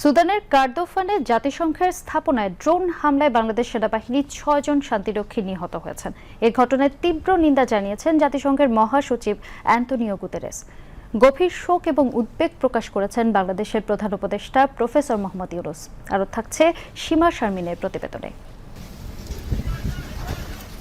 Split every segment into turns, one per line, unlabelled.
সুদানের কার্দোফানে জাতিসংঘের স্থাপনায় ড্রোন হামলায় বাংলাদেশ সেনাবাহিনীর ছয়জন শান্তিরক্ষী নিহত হয়েছেন। এ ঘটনায় তীব্র নিন্দা জানিয়েছেন জাতিসংঘের মহাসচিব অ্যান্টনিও গুতেরেস। গভীর শোক এবং উদ্বেগ প্রকাশ করেছেন বাংলাদেশের প্রধান উপদেষ্টা প্রফেসর মোহাম্মদ ইউনুস। আরও থাকছে সীমা শারমিনের প্রতিবেদনে।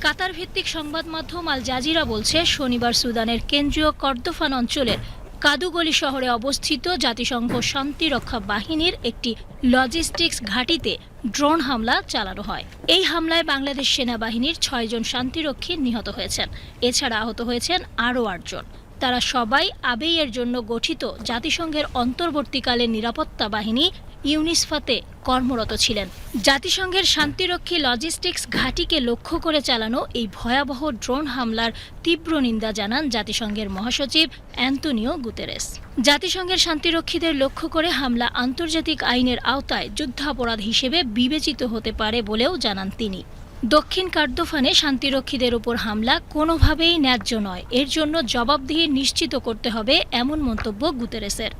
কাতার ভিত্তিক সংবাদ মাধ্যম আল জাজিরা বলছে, শনিবার সুদানের কেন্দ্রীয় কর্দোফান অঞ্চলের কাদুগলি শহরে অবস্থিত জাতিসংঘ শান্তিরক্ষা বাহিনীর একটি লজিস্টিক্স ঘাঁটিতে ড্রোন হামলা চালানো হয়। এই হামলায় বাংলাদেশ সেনাবাহিনীর ছয়জন শান্তিরক্ষী নিহত হয়েছেন। এছাড়া আহত হয়েছেন আরও আটজন তারা সবাই আবেইয়ের জন্য গঠিত জাতিসংঘের অন্তর্বর্তীকালে নিরাপত্তা বাহিনী ইউনিসফাতে কর্মরত ছিলেন। জাতিসংঘের শান্তিরক্ষী লজিস্টিক্স ঘাঁটিকে লক্ষ্য করে চালানো এই ভয়াবহ ড্রোন হামলার তীব্র নিন্দা জানান জাতিসংঘের মহাসচিব অ্যান্তনিও গুতেরেস। জাতিসংঘের শান্তিরক্ষীদের লক্ষ্য করে হামলা আন্তর্জাতিক আইনের আওতায় যুদ্ধাপরাধ হিসেবে বিবেচিত হতে পারে বলেও জানান তিনি। দক্ষিণ কার্দোফানে শান্তিরক্ষীদের উপর হামলা কোনোভাবেই ন্যায্য নয়। এর জন্য জবাবদিহি নিশ্চিত করতে হবে এমন মন্তব্য গুতেরেসের।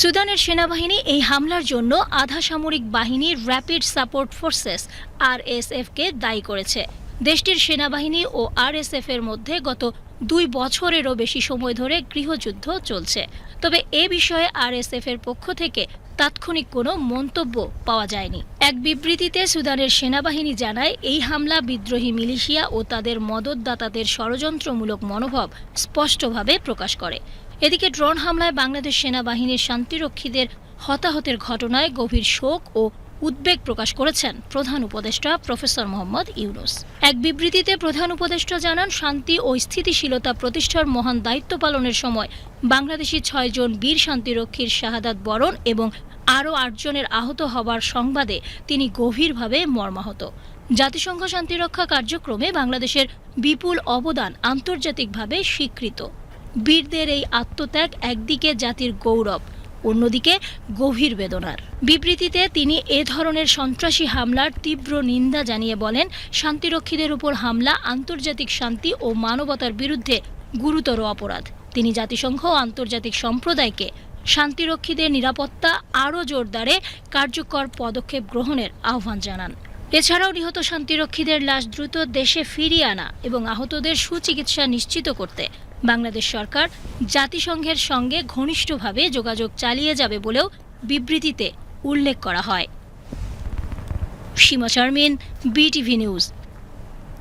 সুদানের সেনাবাহিনী এই হামলার জন্য আধা সামরিক বাহিনী র্যাপিড সাপোর্ট ফোর্সেস আরএসএফকে দায়ী করেছে। দেশটির সেনাবাহিনী ও আরএসএফ এর মধ্যে গত দুই বছরেরও বেশি সময় ধরে গৃহযুদ্ধ চলছে। তবে এ বিষয়ে আরএসএফ এর পক্ষ থেকে তাৎক্ষণিক কোনো মন্তব্য পাওয়া যায়নি। এক বিবৃতিতে সুদানের সেনাবাহিনী জানায়, এই হামলা বিদ্রোহী মিলিশিয়া ও তাদের মদতদাতাদের ষড়যন্ত্রমূলক মনোভাব স্পষ্টভাবে প্রকাশ করে। এদিকে ড্রোন হামলায় বাংলাদেশ সেনাবাহিনীর শান্তিরক্ষীদের হতাহতের ঘটনায় গভীর শোক ও উদ্বেগ প্রকাশ করেছেন প্রধান উপদেষ্টা প্রফেসর মোহাম্মদ ইউনুস। এক বিবৃতিতে প্রধান উপদেষ্টা জানান, শান্তি ও স্থিতিশীলতা প্রতিষ্ঠার মহান দায়িত্ব পালনের সময় বাংলাদেশি ছয়জন বীর শান্তিরক্ষীর শাহাদাত বরণ এবং আরও আটজনের আহত হবার সংবাদে তিনি গভীরভাবে মর্মাহত। জাতিসংঘ শান্তিরক্ষা কার্যক্রমে বাংলাদেশের বিপুল অবদান আন্তর্জাতিকভাবে স্বীকৃত। বীরদের এই আত্মত্যাগ একদিকে জাতির গৌরব অন্যদিকে গভীর বেদনার। বিবৃতিতে তিনি এ ধরনের সন্ত্রাসী হামলার তীব্র নিন্দা জানিয়ে বলেন, শান্তিরক্ষীদের উপর হামলা, আন্তর্জাতিক শান্তি ও মানবতার বিরুদ্ধে গুরুতর অপরাধ। তিনি জাতিসংঘ ও আন্তর্জাতিক সম্প্রদায়কে শান্তিরক্ষীদের নিরাপত্তা আরও জোরদারে, কার্যকর পদক্ষেপ গ্রহণের আহ্বান জানান। এছাড়াও নিহত শান্তিরক্ষীদের লাশ দ্রুত দেশে ফিরিয়ে আনা এবং আহতদের সুচিকিৎসা নিশ্চিত করতে বাংলাদেশ সরকার জাতিসংঘের সঙ্গে ঘনিষ্ঠভাবে যোগাযোগ চালিয়ে যাবে বলেও বিবৃতিতে উল্লেখ করা হয়। Seema Sharmin, BTV news.